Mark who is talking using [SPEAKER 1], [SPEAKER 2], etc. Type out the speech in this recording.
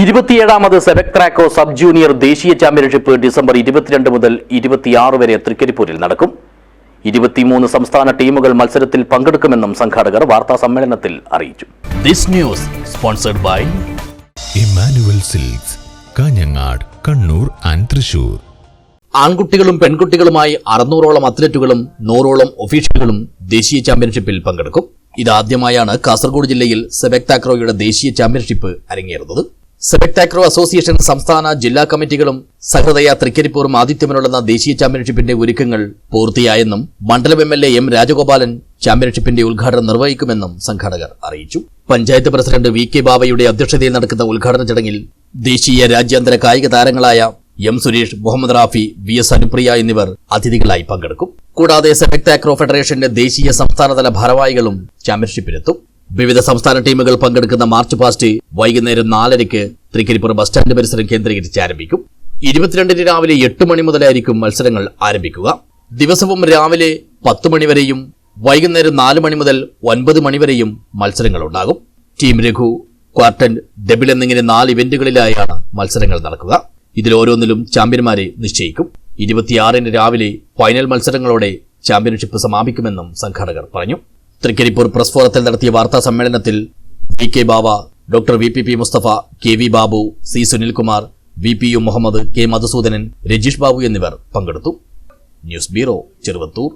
[SPEAKER 1] ഇരുപത്തിയേഴാമത് sepaktakraw sub junior ദേശീയ championship December ഇരുപത്തിരണ്ട് മുതൽ ഇരുപത്തിയാറ് വരെ തൃക്കരിപ്പൂരിൽ നടക്കും. ഇരുപത്തിമൂന്ന് സംസ്ഥാന ടീമുകൾ മത്സരത്തിൽ പങ്കെടുക്കുമെന്നും സംഘാടകർ വാർത്താ സമ്മേളനത്തിൽ അറിയിച്ചു. This news sponsored by
[SPEAKER 2] Emmanuel silks Kanhangad Kannur and Thrissur.
[SPEAKER 1] ആൺകുട്ടികളും പെൺകുട്ടികളുമായി അറുന്നൂറോളം അത്ലറ്റുകളും നൂറോളം ഒഫീഷ്യലുകളും ദേശീയ ചാമ്പ്യൻഷിപ്പിൽ പങ്കെടുക്കും. ഇതാദ്യമായാണ് കാസർഗോഡ് ജില്ലയിൽ സെബക് താക്രോയുടെ ദേശീയ ചാമ്പ്യൻഷിപ്പ് അരങ്ങേറുന്നത്. താക്രോ അസോസിയേഷൻ സംസ്ഥാന ജില്ലാ കമ്മിറ്റികളും സഹൃദയ തൃക്കരിപ്പൂറും ആതിഥ്യമിനുള്ള ദേശീയ ചാമ്പ്യൻഷിപ്പിന്റെ ഒരുക്കങ്ങൾ പൂർത്തിയായെന്നും മണ്ഡലം M L A M Rajagopalan ചാമ്പ്യൻഷിപ്പിന്റെ ഉദ്ഘാടനം നിർവഹിക്കുമെന്നും സംഘാടകർ അറിയിച്ചു. പഞ്ചായത്ത് പ്രസിഡന്റ് വി കെ ബാബയുടെ അധ്യക്ഷതയിൽ നടക്കുന്ന ഉദ്ഘാടന ചടങ്ങിൽ ദേശീയ രാജ്യാന്തര കായിക താരങ്ങളായ M Suresh Muhammad Rafi V S Anupriya എന്നിവർ അതിഥികളായി പങ്കെടുക്കും. കൂടാതെ സെലക്ട് ആക്രോ ഫെഡറേഷന്റെ ദേശീയ സംസ്ഥാനതല ഭാരവാഹികളും ചാമ്പ്യൻഷിപ്പിലെത്തും. വിവിധ സംസ്ഥാന ടീമുകൾ പങ്കെടുക്കുന്ന മാർച്ച് പാസ്റ്റ് വൈകുന്നേരം നാലരയ്ക്ക് തൃക്കരിപ്പൂർ ബസ് സ്റ്റാൻഡ് പരിസരം കേന്ദ്രീകരിച്ച് ആരംഭിക്കും. ഇരുപത്തിരണ്ടിന് രാവിലെ എട്ട് മണി മുതലായിരിക്കും മത്സരങ്ങൾ ആരംഭിക്കുക. ദിവസവും രാവിലെ പത്ത് മണിവരെയും വൈകുന്നേരം നാല് മണി മുതൽ ഒൻപത് മണിവരെയും മത്സരങ്ങളുണ്ടാകും ടീം രഘു ക്വാർട്ടൻ ഡബിൾ എന്നിങ്ങനെ നാല് ഇവന്റുകളിലായാണ് മത്സരങ്ങൾ നടക്കുക. ഇതിൽ ഓരോന്നിലും ചാമ്പ്യന്മാരെ നിശ്ചയിക്കും. ഇരുപത്തിയാറിന് രാവിലെ ഫൈനൽ മത്സരങ്ങളോടെ ചാമ്പ്യൻഷിപ്പ് സമാപിക്കുമെന്നും സംഘാടകർ പറഞ്ഞു. തൃക്കരിപ്പൂർ പ്രസ് ഫോറത്തിൽ നടത്തിയ വാർത്താ സമ്മേളനത്തിൽ V K Bava doctor V P P Musthafa K V Babu C Sunilkumar V P U Muhammad K Madhusoodanan Rajeesh Babu എന്നിവർ പങ്കെടുത്തു. News bureau Cheruvathur.